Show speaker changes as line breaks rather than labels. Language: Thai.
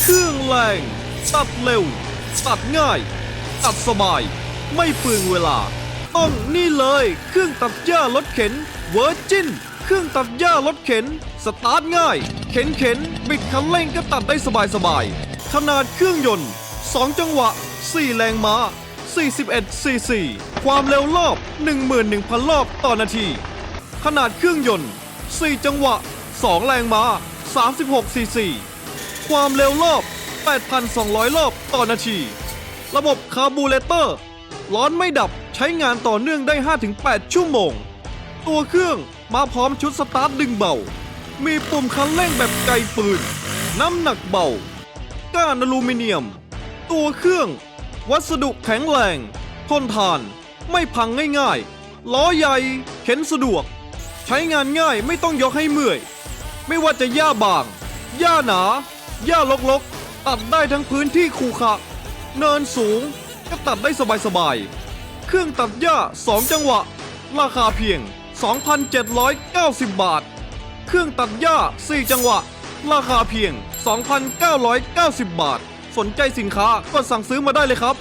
เครื่องแรง ตัดเร็ว ตัดง่าย ตัดสบาย ไม่เปลืองเวลา ต้องนี่เลยเครื่องตัดหญ้ารถเข็นเวอร์จินเครื่องตัดหญ้ารถเข็น สตาร์ทง่าย เข็นเข็นบิดคันเร่งก็ตัดได้สบายสบายๆขนาดเครื่องยนต์ 2 จังหวะ 4 แรงม้า 41ซีซีความเร็วรอบ 11,000 รอบต่อนาที ขนาดเครื่องยนต์ 4 จังหวะ 2 แรงม้า 36ซีซี ความเร็วรอบ 8,200 รอบต่อนาที ระบบคาร์บูเรเตอร์ ร้อนไม่ดับใช้งานต่อเนื่องได้ 5-8 ชั่วโมง ตัวเครื่องมาพร้อมชุดสตาร์ทดึงเบา มีปุ่มคันเร่งแบบไกปืน น้ำหนักเบา ก้านอลูมิเนียม ตัวเครื่อง วัสดุแข็งแรง ทนทาน ไม่พังง่ายๆ ล้อใหญ่ เข็นสะดวก ใช้งานง่ายไม่ต้องยกให้เมื่อย ไม่ว่าจะหญ้าบาง หญ้าหนา หญ้ารกๆ ตัดได้ทั้งพื้นที่คูขระเนินสูงก็ตัดได้สบายๆ เครื่องตัดหญ้า 2 จังหวะ ราคาเพียง 2,790 บาท เครื่องตัดหญ้า 4 จังหวะ ราคาเพียง 2,990 บาท สนใจสินค้าก็สั่งซื้อมาได้เลยครับ